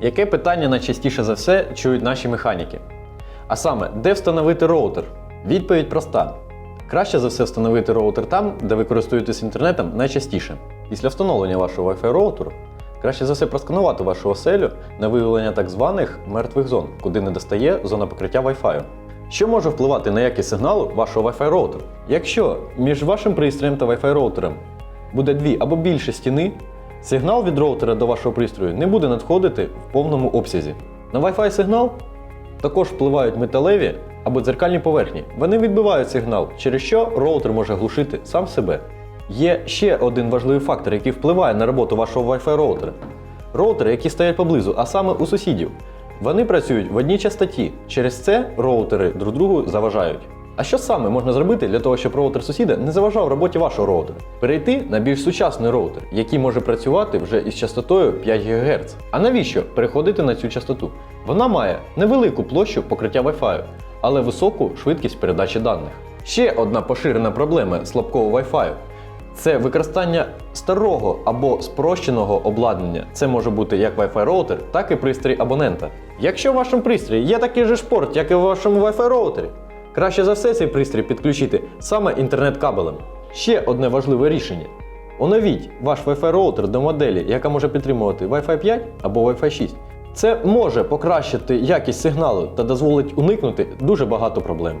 Яке питання найчастіше за все чують наші механіки? А саме, де встановити роутер? Відповідь проста. Краще за все встановити роутер там, де ви користуєтесь інтернетом найчастіше. Після встановлення вашого Wi-Fi роутеру краще за все просканувати вашу оселю на виявлення так званих мертвих зон, куди не достає зона покриття Wi-Fi. Що може впливати на якість сигналу вашого Wi-Fi роутеру? Якщо між вашим пристроєм та Wi-Fi роутером буде дві або більше стіни, сигнал від роутера до вашого пристрою не буде надходити в повному обсязі. На Wi-Fi сигнал також впливають металеві або дзеркальні поверхні. Вони відбивають сигнал, через що роутер може глушити сам себе. Є ще один важливий фактор, який впливає на роботу вашого Wi-Fi роутера. Роутери, які стоять поблизу, а саме у сусідів. Вони працюють в одній частоті. Через це роутери друг другу заважають. А що саме можна зробити для того, щоб роутер сусіда не заважав роботі вашого роутера? Перейти на більш сучасний роутер, який може працювати вже із частотою 5 ГГц. А навіщо переходити на цю частоту? Вона має невелику площу покриття Wi-Fi, але високу швидкість передачі даних. Ще одна поширена проблема слабкого Wi-Fi це використання старого або спрощеного обладнання. Це може бути як Wi-Fi роутер, так і пристрій абонента. Якщо в вашому пристрої є такий же ж порт, як і в вашому Wi-Fi роутері, краще за все цей пристрій підключити саме інтернет-кабелем. Ще одне важливе рішення. Оновіть ваш Wi-Fi роутер до моделі, яка може підтримувати Wi-Fi 5 або Wi-Fi 6. Це може покращити якість сигналу та дозволить уникнути дуже багато проблем.